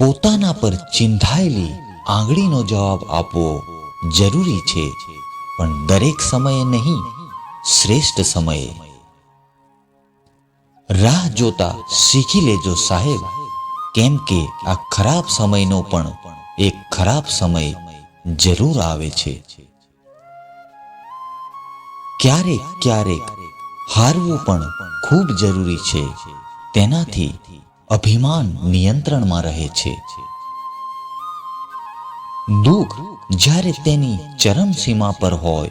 પોતાના પર ચિંધાયેલી આંગળીનો જવાબ આપવો જરૂરી છે. પણ દરેક સમયે નહીં, શ્રેષ્ઠ સમયે. રાહ જોતા શીખી લેજો સાહેબ, કેમ કે આ ખરાબ સમયનો પણ એક ખરાબ સમય જરૂર આવે છે. ક્યારેક ક્યારેક હારવું પણ ખૂબ જરૂરી છે. તેનાથી અભિમાન નિયંત્રણમાં રહે છે. દુઃખ જ્યારે તેની ચરમસીમા પર હોય,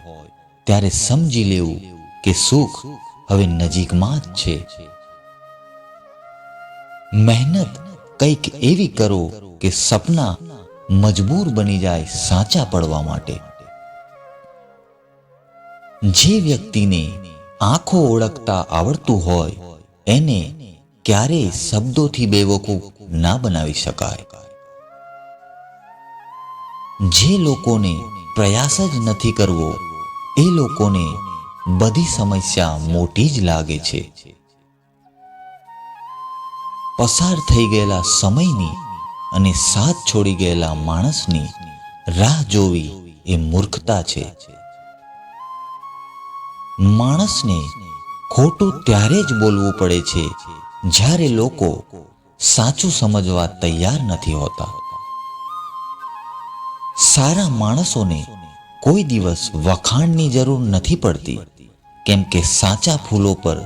ત્યારે સમજી લેવું કે સુખ હવે નજીકમાં જ છે. મહેનત કંઈક એવી કરો કે સપના મજબૂર બની જાય સાચા પડવા માટે. જે વ્યક્તિને આંખો ઓળખતા આવડતું હોય, એને ક્યારેય શબ્દોથી બેવકૂફ ના બનાવી શકાય. જે લોકોને પ્રયાસ જ નથી કરવો, એ લોકોને બધી સમસ્યા મોટી જ લાગે છે. પસાર થઈ ગયેલા સમયની અને સાથ છોડી ગયેલા માણસની રાહ જોવી એ મૂર્ખતા છે. માણસને ખોટું ત્યારે જ બોલવું પડે છે જ્યારે લોકો સાચું સમજવા તૈયાર નથી હોતા. સારા માણસોને કોઈ દિવસ વખાણની જરૂર નથી પડતી, કેમ કે સાચા ફૂલો પર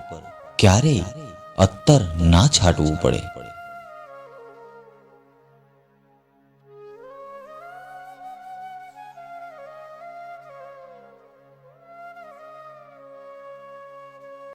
ક્યારેય અત્તર ના છાંટવું પડે.